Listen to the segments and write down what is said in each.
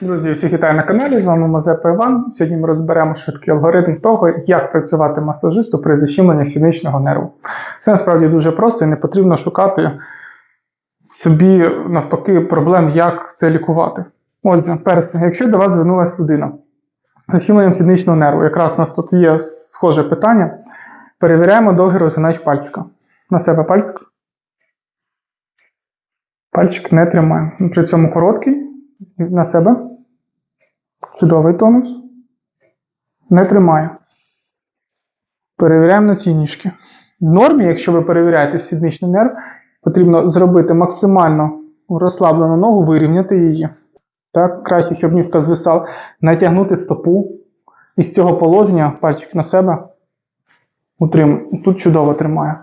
Друзі, всіх вітаю на каналі. З вами Мазепа Іван. Сьогодні ми розберемо швидкий алгоритм того, як працювати масажисту при защемленні сідничного нерву. Це насправді дуже просто і не потрібно шукати собі навпаки проблем, як це лікувати. Отже, перше, якщо до вас звернулася людина з защемленням сідничного нерву, якраз у нас тут є схоже питання, перевіряємо довгий розгинач пальчика. На себе пальчик. Пальчик не тримаємо. При цьому короткий. На себе. Чудовий тонус. Не тримає. Перевіряємо на ці ніжки. В нормі, якщо ви перевіряєте сідничний нерв, потрібно зробити максимально розслаблену ногу, вирівняти її. Так, краще, щоб ніжка звисала, натягнути стопу. І з цього положення пальчик на себе утримує. Тут чудово тримає.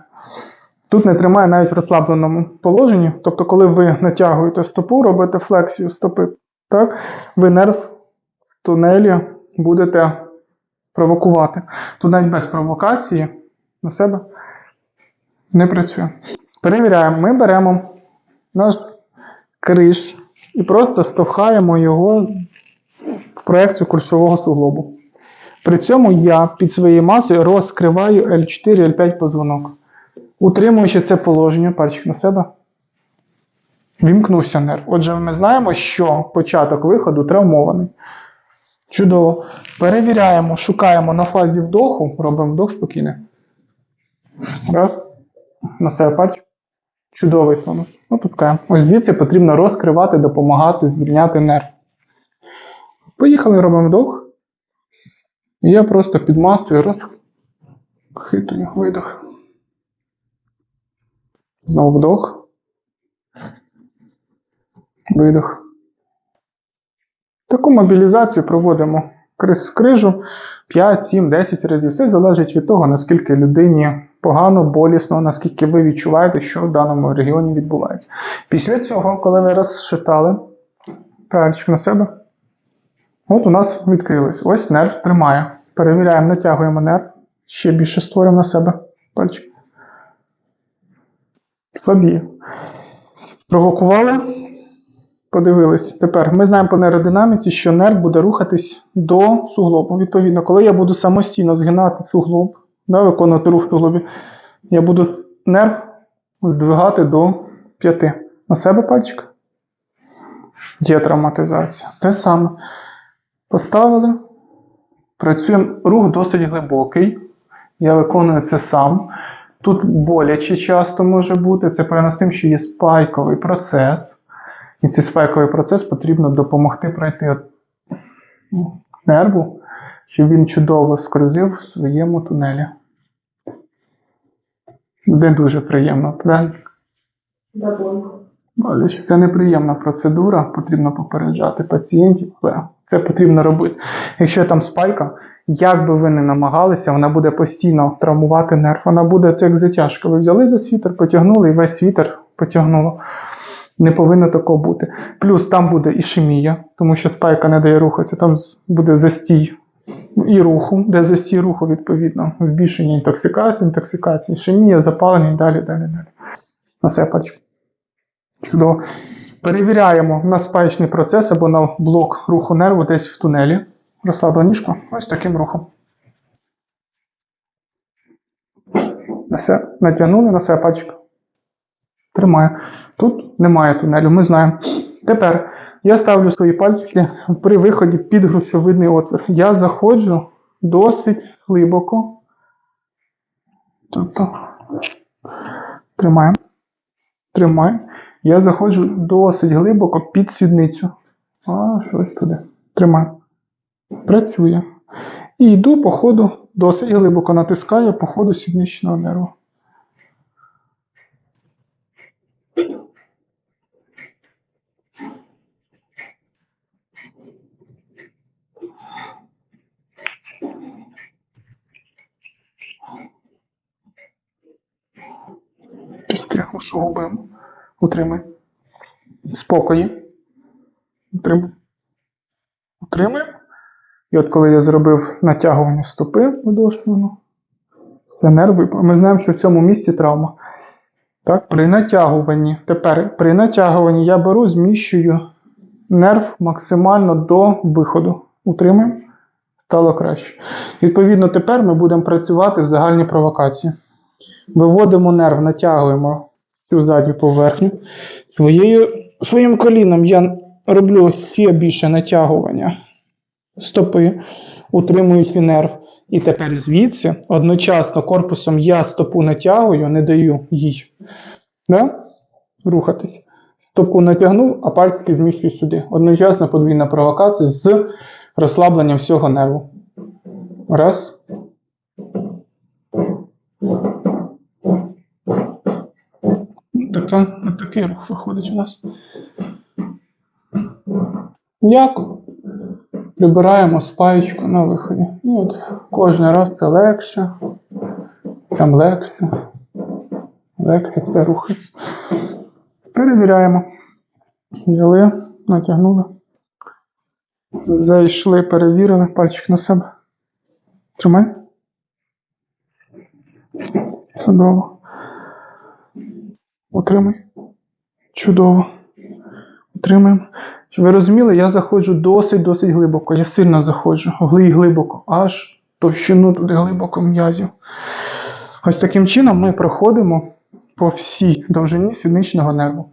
Тут не тримає навіть в розслабленому положенні. Тобто, коли ви натягуєте стопу, робите флексію стопи, так, ви нерв тунелі будете провокувати. Навіть без провокації на себе не працює. Перевіряємо, ми беремо наш криш і просто штовхаємо його в проекцію кульшового суглобу. При цьому я під своєю масою розкриваю L4 L5 позвонок. Утримуючи це положення, пальчик на себе, вімкнувся нерв. Отже, ми знаємо, що початок виходу травмований. Чудово. Перевіряємо, шукаємо на фазі вдоху, робимо вдох спокійно. Раз. На себе пальчик. Чудовий тонус. Опускаємо. Ось звідси потрібно розкривати, допомагати, звільняти нерв. Поїхали, робимо вдох. І я просто під масою розхитую видох. Знову вдох. Видох. Таку мобілізацію проводимо криз крижу 5, 7, 10 разів. Все залежить від того, наскільки людині погано, болісно, наскільки ви відчуваєте, що в даному регіоні відбувається. Після цього, коли ви розшитали пальчик на себе, от у нас відкрилось. Ось нерв тримає. Перевіряємо, натягуємо нерв. Ще більше створюємо на себе пальчик. Слабіє. Провокували, подивились. Тепер ми знаємо по нейродинаміці, що нерв буде рухатись до суглобу. Відповідно, коли я буду самостійно згинати суглоб, да, виконувати рух в суглобі, я буду нерв здвигати до п'яти. На себе пальчик. Є травматизація. Те саме. Поставили. Працюємо. Рух досить глибокий. Я виконую це сам. Тут боляче часто може бути. Це пов'язано з тим, що є спайковий процес. І цей спайковий процес потрібно допомогти пройти нерву, щоб він чудово скользив в своєму тунелі. Не дуже приємно, правильно? Боляче. Це неприємна процедура, потрібно попереджати пацієнтів, але це потрібно робити. Якщо там спайка, як би ви не намагалися, вона буде постійно травмувати нерв. Вона буде це як затяжка. Ви взяли за світер, потягнули і весь світер потягнуло. Не повинно такого бути. Плюс там буде ішемія, тому що спайка не дає рухатися, там буде застій і руху, де застій руху, відповідно, збільшення інтоксикації, інтоксикації, ішемія, запалення і далі, далі, далі. На себе пальчик. Чудово. Перевіряємо на спаєчний процес або на блок руху нерву десь в тунелі. Розслабила ніжку. Ось таким рухом. Себе натягнули на себе пальчик. Тримає. Тут немає тунелю, ми знаємо. Тепер я ставлю свої пальчики при виході під грушовидний отвір. Я заходжу досить глибоко. Тобто, тримаємо. Тримаємо. Я заходжу досить глибоко під сідницю. А, щось туди. Тримаю. Працює. І йду по ходу, досить глибоко натискаю по ходу сідничного нерву. Тиски усугубимо. Утримай. Спокої. Утримай. Утримуємо. І от коли я зробив натягування стопи подошвену, це нерв випав. Ми знаємо, що в цьому місці травма. Так, При натягуванні. Тепер при натягуванні я беру, зміщую нерв максимально до виходу. Утримуємо. Стало краще. Відповідно, тепер ми будемо працювати в загальній провокації. Виводимо нерв, натягуємо цю задню поверхню. Своєю, своїм коліном я роблю ще більше натягування стопи, утримую цей нерв. І тепер звідси одночасно корпусом я стопу натягую, не даю їй да? рухатись. Стопу натягнув, а пальчики зміщую сюди. Одночасно подвійна провокація з розслабленням всього нерву. Раз. Така, такий рух виходить у нас. Як прибираємо спаєчку на виході. І от кожен раз це легше, прям легше, легше все рухається. Перевіряємо. Взяли, натягнули. Зайшли, перевірили, пальчик на себе. Тримай. Чудово. Утримай. Чудово. Утримаємо. Ви розуміли, я заходжу досить-досить глибоко. Я сильно заходжу, гли- глибоко, аж товщину туди глибоко м'язів. Ось таким чином ми проходимо по всій довжині сідничного нерву.